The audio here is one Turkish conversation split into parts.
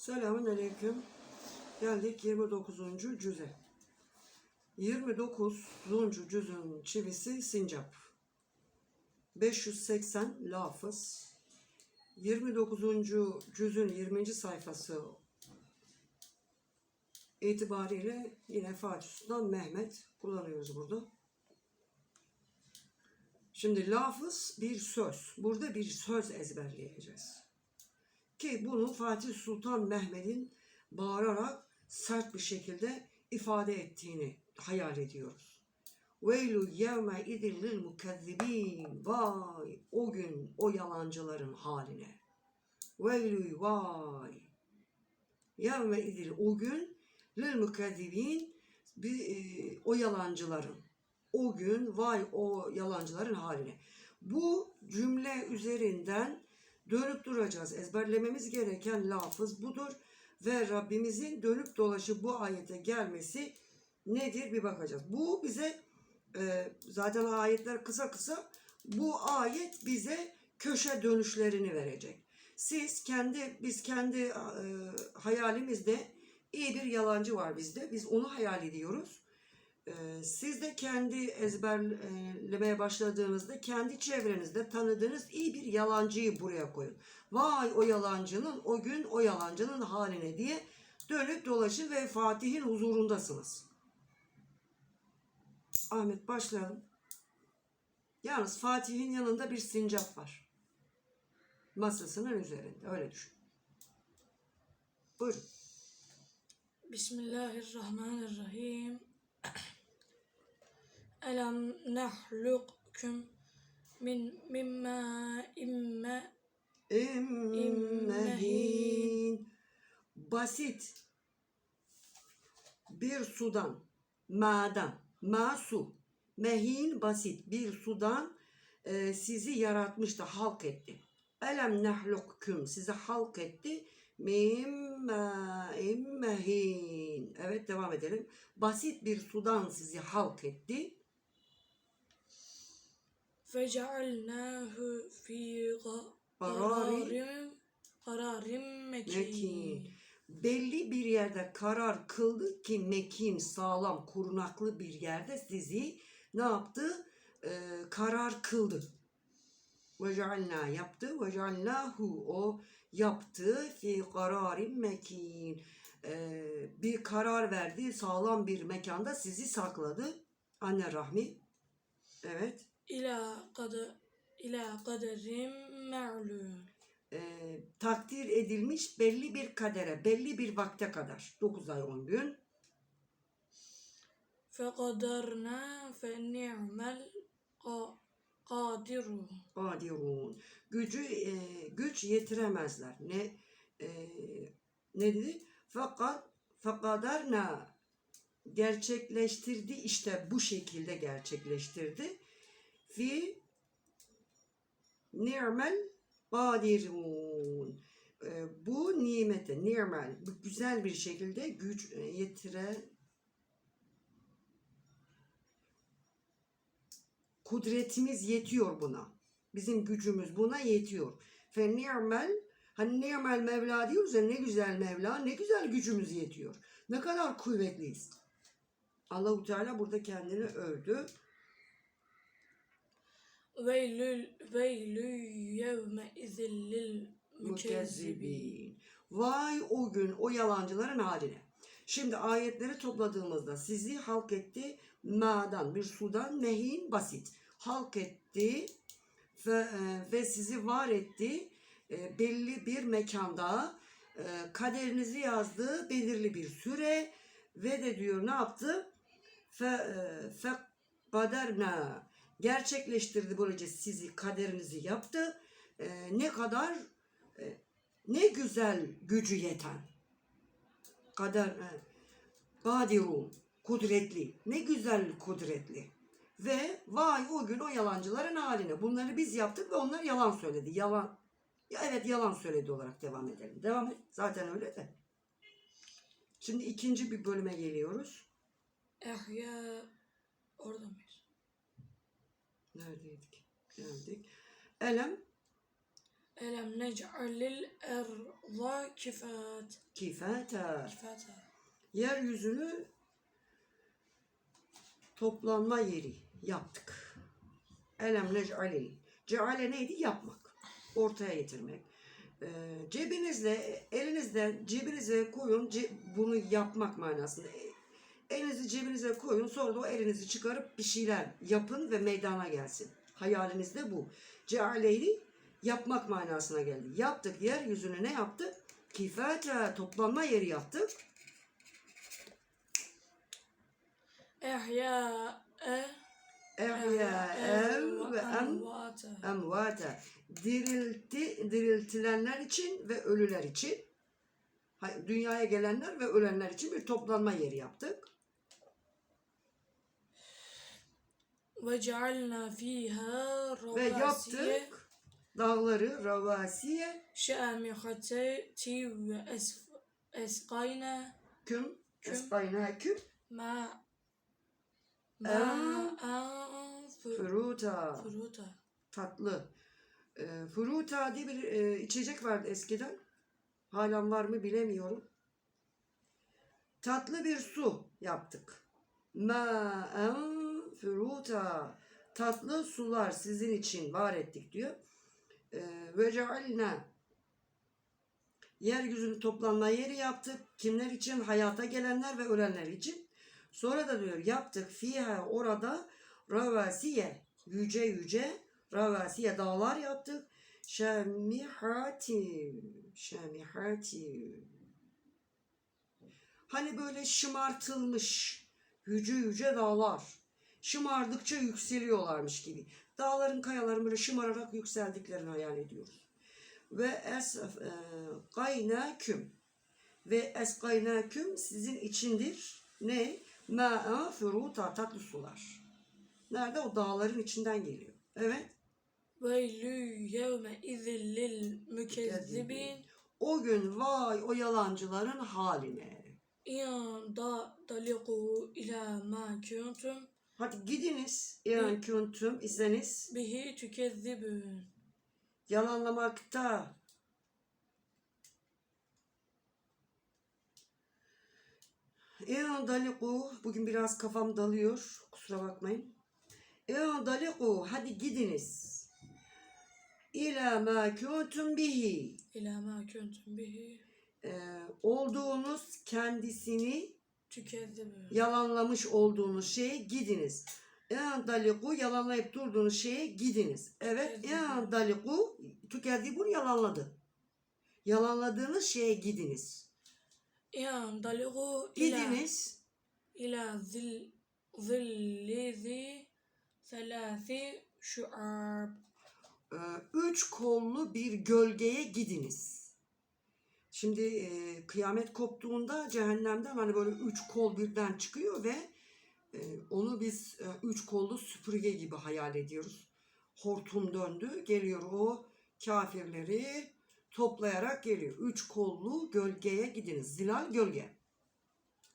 Selamun Aleyküm. Geldik 29. cüze. 29. cüzün çivisi sincap. 580 lafız. 29. cüzün 20. sayfası itibariyle yine Fatih Sultan Mehmet kullanıyoruz burada. Şimdi lafız bir söz. Burada bir söz ezberleyeceğiz. Ki bunu Fatih Sultan Mehmet'in bağırarak sert bir şekilde ifade ettiğini hayal ediyoruz. Veylu yevme idin lil mukezzibin. Vay o gün o yalancıların haline. Veylu vay. Yevme idin o gün lil mukezzibin bir, e, o yalancıların. O gün vay o yalancıların haline. Bu cümle üzerinden dönüp duracağız. Ezberlememiz gereken lafız budur. Ve Rabbimizin dönüp dolaşıp bu ayete gelmesi nedir bir bakacağız. Bu bize e, zaten ayetler kısa kısa bu ayet bize köşe dönüşlerini verecek. Siz kendi biz kendi e, hayalimizde iyi bir yalancı var bizde. Biz onu hayal ediyoruz. E, siz de kendi ezberlemeye başladığınızda kendi çevrenizde tanıdığınız iyi bir yalancıyı buraya koyun. Vay o yalancının o gün o yalancının haline diye dönüp dolaşın ve Fatih'in huzurundasınız. Ahmet başlayalım. Yalnız Fatih'in yanında bir sincap var. Masasının üzerinde. Öyle düşün. Buyurun. Bismillahirrahmanirrahim. Elem nehlukkum min mimma imme İmmehin. Basit. Bir sudan. Ma'dan. Ma su. Mehin basit. Bir sudan e, sizi yaratmıştı. Halk etti. Elem nehlukkum. Sizi halk etti. Mim ma'in mehin. Evet devam edelim. Basit bir sudan sizi halk etti. Karari kararim kararim mekin. Mekin. Belli bir yerde karar kıldı ki mekin, sağlam, korunaklı bir yerde sizi ne yaptı? Ee, karar kıldı. Vecalna yaptı. Vecalnahu o yaptı fi kararin mekin. Ee, bir karar verdi. Sağlam bir mekanda sizi sakladı. Anne rahmi. Evet. İla kader ila kaderim ma'lum. e, takdir edilmiş belli bir kadere, belli bir vakte kadar. 9 ay 10 gün. Fekaderna fe ni'mel ka- kadirun. Kadirun. Gücü e, güç yetiremezler. Ne e, ne dedi? Fakat fakadarna gerçekleştirdi işte bu şekilde gerçekleştirdi. Fi ni'mel kadirun. E, bu nimete, ni'mel, güzel bir şekilde güç e, yetire kudretimiz yetiyor buna. Bizim gücümüz buna yetiyor. Fe ni'mel hani ni'mel Mevla diyoruz ya ne güzel Mevla, ne güzel gücümüz yetiyor. Ne kadar kuvvetliyiz. Allahu Teala burada kendini övdü. Veylül veylü yevme izillil mükezzibin. Vay o gün o yalancıların haline. Şimdi ayetleri topladığımızda sizi halk etti ma'dan bir sudan mehin basit. Halk etti ve, e, ve sizi var etti e, belli bir mekanda e, kaderinizi yazdı belirli bir süre ve de diyor ne yaptı? Fe, fe kaderna gerçekleştirdi böylece sizi kaderinizi yaptı. E, ne kadar e, ne güzel gücü yeten. Kader e, kadirun kudretli. Ne güzel kudretli. Ve vay o gün o yalancıların haline. Bunları biz yaptık ve onlar yalan söyledi. Yalan. Ya evet yalan söyledi olarak devam edelim. Devam et. Zaten öyle de. Şimdi ikinci bir bölüme geliyoruz. Ehya orada mıyız? Neredeydik? Geldik. Elem Elem nec'alil erza kifat. Kifata. Kifata. Yeryüzünü toplanma yeri yaptık. Elem nec'alil. Ceale neydi? Yapmak. Ortaya getirmek. Ee, cebinizle, elinizde cebinize koyun. ce- bunu yapmak manasında. E, Elinizi cebinize koyun. Sonra da o elinizi çıkarıp bir şeyler yapın ve meydana gelsin. Hayalinizde bu. Ceale'yi yapmak manasına geldi. Yaptık. Yeryüzünü ne yaptık? Kifata. Toplanma yeri yaptık. Ehya e Ehyâen ve em, emvata. emvâte. Dirilti, diriltilenler için ve ölüler için. Dünyaya gelenler ve ölenler için bir toplanma yeri yaptık. Ve cealna fiha Ve yaptık dağları ravasiye şamihati ve esqayna küm esbayna küm ma fu- fruta furuta. tatlı. E, fruta diye bir e, içecek vardı eskiden. Halen var mı bilemiyorum. Tatlı bir su yaptık. Ma'en fruta. Tatlı sular sizin için var ettik diyor. E, ve cealna yeryüzünü toplanma yeri yaptık. Kimler için? Hayata gelenler ve ölenler için. Sonra da diyor yaptık fiha orada ravasiye yüce yüce ravasiye dağlar yaptık. Şemihati şemihati Hani böyle şımartılmış yüce yüce dağlar. Şımardıkça yükseliyorlarmış gibi. Dağların kayaların böyle şımararak yükseldiklerini hayal ediyoruz. Ve es e, kaynaküm ve es kaynaküm sizin içindir. Ne? Ma'a furuta tatlı sular. Nerede? O dağların içinden geliyor. Evet. Veylü yevme izin lil mükezzibin. O gün vay o yalancıların haline. İyan da daliku ila ma kuntum Hadi gidiniz. Yani kuntum iseniz bihi tükezzibun. yalanlamakta. Eğer daliku bugün biraz kafam dalıyor. Kusura bakmayın. Eğer daliku hadi gidiniz. İlâ mâ kuntum bihi. İla ma kuntum bihi Ee, olduğunuz kendisini tükezzibun. yalanlamış olduğunuz şeye gidiniz. En daliku yalanlayıp durduğunuz şeye gidiniz. Evet, Tükezzibun. en daliku tükezzibun yalanladı. Yalanladığınız şeye gidiniz. İyan daliku ila Gidiniz. ila zil zillizi selasi şu'ab. e, üç kollu bir gölgeye gidiniz. Şimdi e, kıyamet koptuğunda cehennemden hani böyle üç kol birden çıkıyor ve e, onu biz e, üç kollu süpürge gibi hayal ediyoruz. Hortum döndü, geliyor o kafirleri toplayarak geliyor. Üç kollu gölgeye gidiniz. Zilal gölge.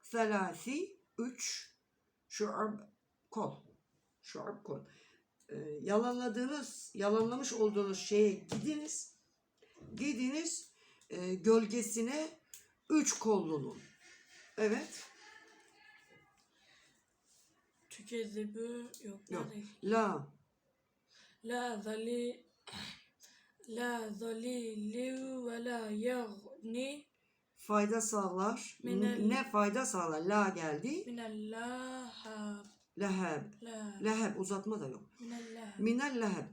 Selasi üç şuab kol. Şuab kol. E, yalanladığınız, yalanlamış olduğunuz şeye gidiniz. Gidiniz e, gölgesine üç kollunun. Evet. Tükezzibun yok. Yok. La. La zali la zalili ve la yagni Fayda sağlar. Minel- Ne fayda sağlar? La geldi. minellahab Leheb. la Leheb uzatma da yok. minellahab Minel leheb.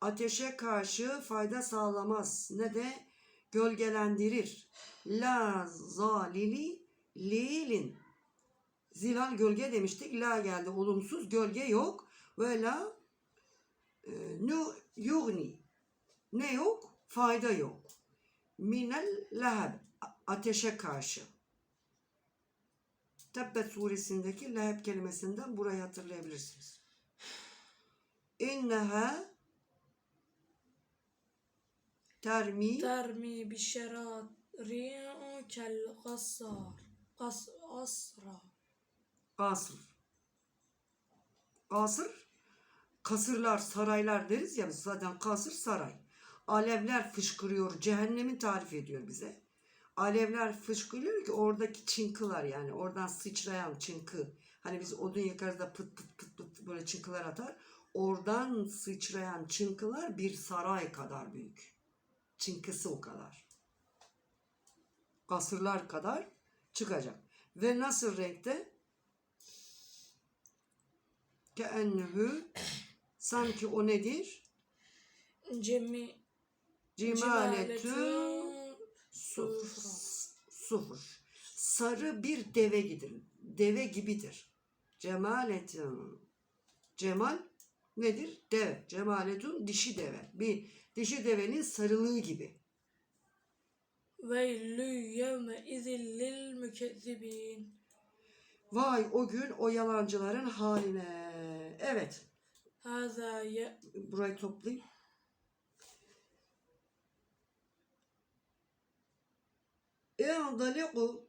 Ateşe karşı fayda sağlamaz. Ne de gölgelendirir. La zalili lilin. Zilal gölge demiştik. La geldi olumsuz. Gölge yok. Ve la e, nu yugni. Ne yok? Fayda yok. Minel leheb. A- Ateşe karşı. Tebbet suresindeki leheb kelimesinden burayı hatırlayabilirsiniz. İnneha termi termi bi şerarin kel gassar gas asra kasır. Kasır kasırlar, saraylar deriz ya biz zaten kasır saray. alevler fışkırıyor. Cehennemin tarif ediyor bize. Alevler fışkırıyor ki oradaki çınkılar yani oradan sıçrayan çınkı. Hani biz odun yakarız da pıt pıt pıt pıt böyle çınkılar atar. Oradan sıçrayan çınkılar bir saray kadar büyük. Çınkısı o kadar. Kasırlar kadar çıkacak. Ve nasıl renkte? Keennehu sanki o nedir? Cemi Cimaletü sufur. Sufur. Sarı bir deve gidir. Deve gibidir. Cemaletün. Cemal nedir? Deve. Cemaletün dişi deve. Bir dişi devenin sarılığı gibi. veylü yevme izin lil mükezzibin. Vay o gün o yalancıların haline. Evet. Haza ye Burayı toplayayım. İndaliku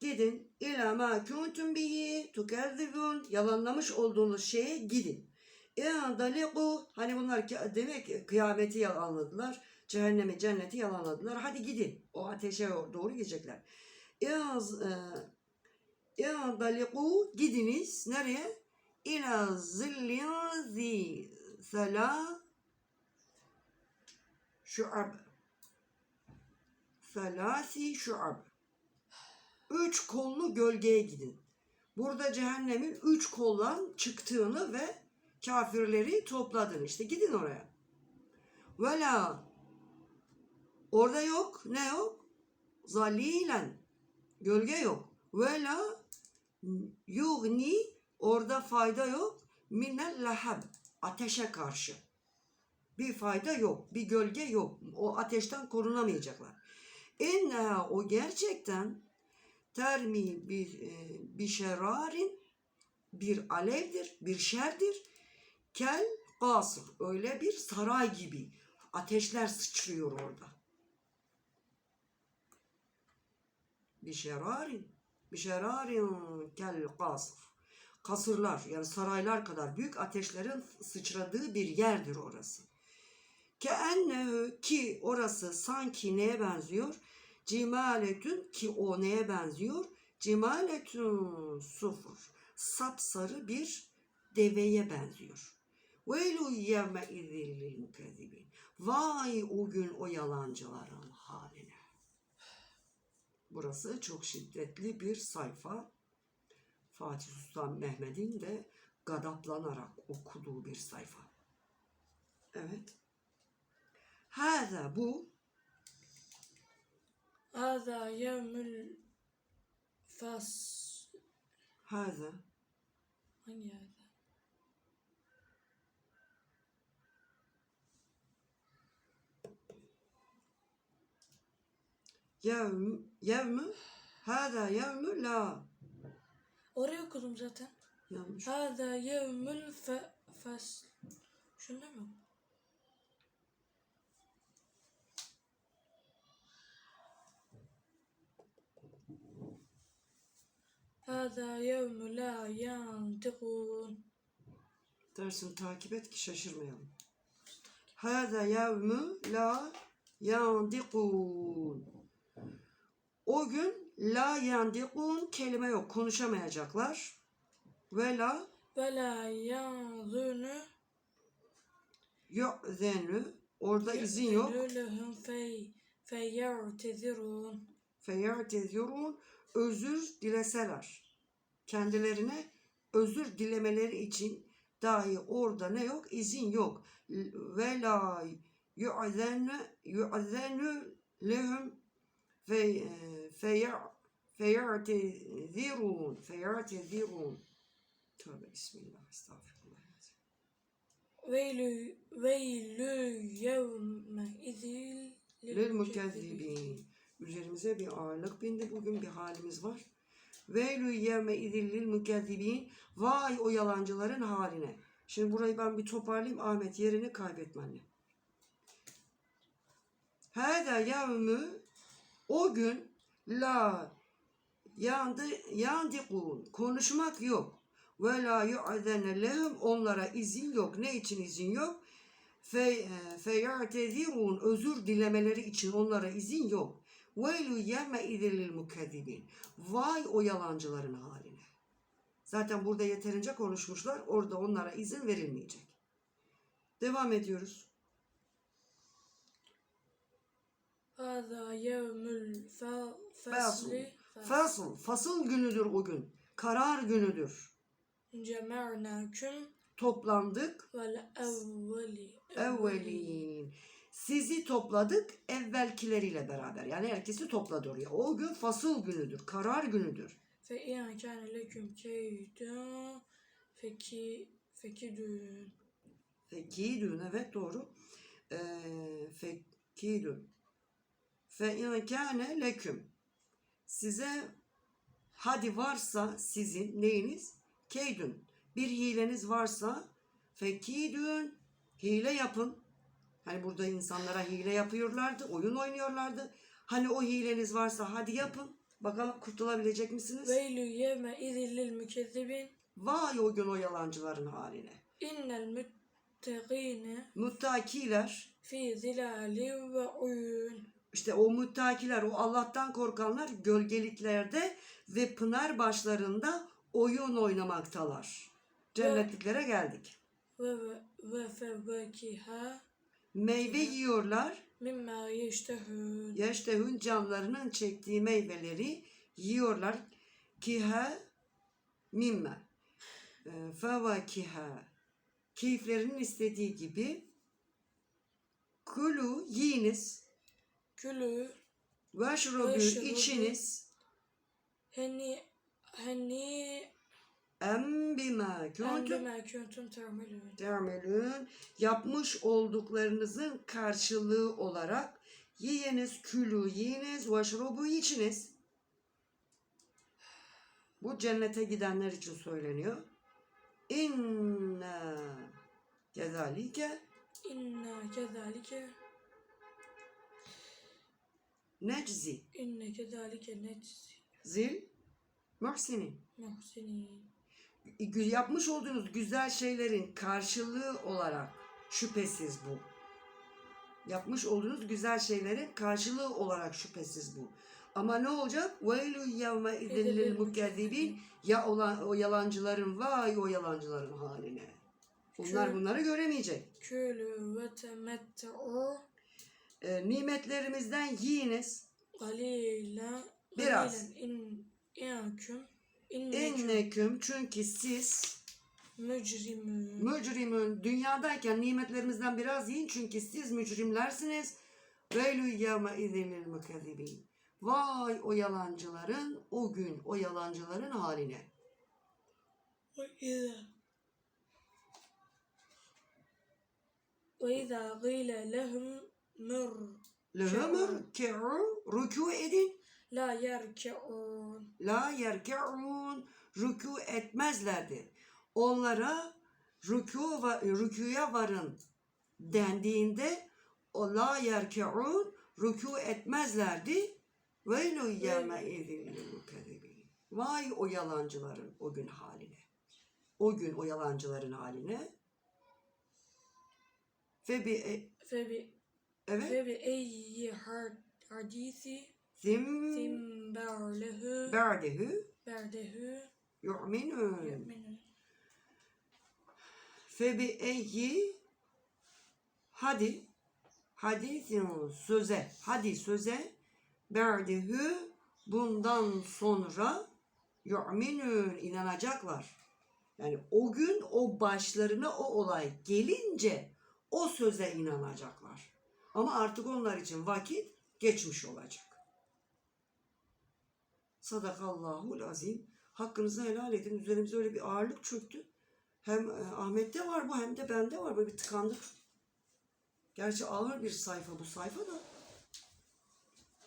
gidin ila ma kuntum bihi tukezzibun yalanlamış olduğunuz şeye gidin. İndaliku hani bunlar demek kıyameti yalanladılar. Cehennemi cenneti yalanladılar. Hadi gidin. O ateşe doğru gidecekler. İz, e, gidiniz. Nereye? İlâ zillin zi sela şuab. Selasi şuab. Üç kollu gölgeye gidin. Burada cehennemin üç kollan çıktığını ve kafirleri topladın. İşte gidin oraya. Vela orada yok. Ne yok? Zalilen. Gölge yok. Vela yugni orada fayda yok. Minel lahab ateşe karşı. Bir fayda yok. Bir gölge yok. O ateşten korunamayacaklar. İnneha o gerçekten termi bir, e, bir şerarin bir alevdir, bir şerdir. Kel kasır. Öyle bir saray gibi. Ateşler sıçrıyor orada. Bir şerarin. Bir şerarin kel kasır. Kasırlar yani saraylar kadar büyük ateşlerin sıçradığı bir yerdir orası. Ke ennehu ki orası sanki neye benziyor? Cimaletün ki o neye benziyor? Cimaletün sufur. Sapsarı bir deveye benziyor. Veylu yevme izillil mukezzibin. Vay o gün o yalancıların haline. Burası çok şiddetli bir sayfa. Fatih Sultan Mehmet'in de gadaplanarak okuduğu bir sayfa. Evet. Hâzâ bu Haza yevmül fas hâzâ hangi yerde? Yevm yevmü hâzâ yevmü la Orayı okudum zaten. yanlış. Haza yevmül fe, fas Şunda mı? Haza yevmü la yantikun. Dersini takip et ki şaşırmayalım. Hâzâ yevmü la yandikûn. O gün la yandikûn kelime yok. Konuşamayacaklar. Ve la Ve la yanzunu yu'zenü. Orada izin yok. Lehum fey feyertezirun. Feyertezyorun özür dileseler. Kendilerine özür dilemeleri için dahi orada ne yok? İzin yok. Ve la yu'zenü yu'zenü lehum fe feyer feyertezirun feyertezirun Tövbe bismillah estağfirullah. Veylü veylü yevme izil Lil mukezzibin. Üzerimize bir ağırlık bindi. Bugün bir halimiz var. Veylü yevme izillil mukezzibin. Vay o yalancıların haline. Şimdi burayı ben bir toparlayayım. Ahmet yerini kaybetmenle. Hâdâ yevmü o gün la yandı yandikun konuşmak yok. Ve la yu'zene lehum onlara izin yok. Ne için izin yok? fe e, feyatezirun özür dilemeleri için onlara izin yok. Veylu yeme idilil mukezzibin. Vay o yalancıların haline. Zaten burada yeterince konuşmuşlar. Orada onlara izin verilmeyecek. Devam ediyoruz. Hâzâ yevmül fesli. Fasıl. Fasıl günüdür o gün. Karar günüdür. Cemernâküm. Toplandık. Vel evveli. Evvelin. Sizi topladık evvelkileriyle beraber. Yani herkesi topladı oraya. O gün fasıl günüdür. Karar günüdür. Fe in kâne leküm keydün feki fekidün. Fekidün evet doğru. Ee, fekidün. Fe in kâne leküm. Size hadi varsa sizin neyiniz? Keydün. Bir hileniz varsa fekidün. Hile yapın. Hani burada insanlara hile yapıyorlardı, oyun oynuyorlardı. Hani o hileniz varsa hadi yapın. Bakalım kurtulabilecek misiniz? Veylü yevme izillil mükezzibin. Vay o gün o yalancıların haline. İnnel müttegine. Muttakiler. Fi zilali ve uyun işte o müttakiler, o Allah'tan korkanlar gölgeliklerde ve pınar başlarında oyun oynamaktalar. Cennetliklere geldik. Ve ve ve fevakiha meyve yiyorlar. Mimma yeştehün. Yeştehün canlarının çektiği meyveleri yiyorlar. Kiha mimma. Ee, fevakiha. Keyiflerinin istediği gibi. Kulu yiyiniz gülü veşrubu içiniz. Hani hani em bima kuntum termelün yapmış olduklarınızın karşılığı olarak yiyiniz külü yiyiniz veşrubu içiniz. Bu cennete gidenler için söyleniyor. İnna kezalike. İnna kezalike neczi. İnne kezalike neczi. Zil muhsini. Muhsini. E, yapmış olduğunuz güzel şeylerin karşılığı olarak şüphesiz bu. Yapmış olduğunuz güzel şeylerin karşılığı olarak şüphesiz bu. Ama ne olacak? Veylu yevme idillil mukezzibin. Ya olan, o yalancıların vay o yalancıların haline. Onlar bunları göremeyecek. Külü ve temettu Ee, nimetlerimizden yiyiniz. قليلا Biraz. قليلا إن إنكم إنكم Enneküm çünkü siz مجرمون mücrimün dünyadayken nimetlerimizden biraz yiyin çünkü siz mücrimlersiniz. Veylü yevme izinil mükezzibin. Vay o yalancıların o gün o yalancıların haline. وإذا وإذا قيل لهم mür Lehemürke'un rükû edin. La yerke'un. La yerke'un rükû etmezlerdi. Onlara rükû, rükûya varın dendiğinde o la yerke'un rükû etmezlerdi. Veylu yevme edin Vay o yalancıların o gün haline. O gün o yalancıların haline. Febi, e, febi Evet. Ve bir eyyi har- hadisi Zim zimberlehü berdehü berdehü yu'minun. yu'minun. Fe bi eyyi hadi hadisin söze hadi söze berdehü bundan sonra yu'minun inanacaklar. Yani o gün o başlarına o olay gelince o söze inanacaklar. Ama artık onlar için vakit geçmiş olacak. Sadakallahul azim. Hakkınızı helal edin. Üzerimize öyle bir ağırlık çöktü. Hem e, Ahmet'te var bu hem de bende var. Böyle bir tıkandık. Gerçi ağır bir sayfa bu sayfa da.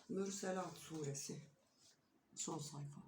Mürselat suresi. Son sayfa.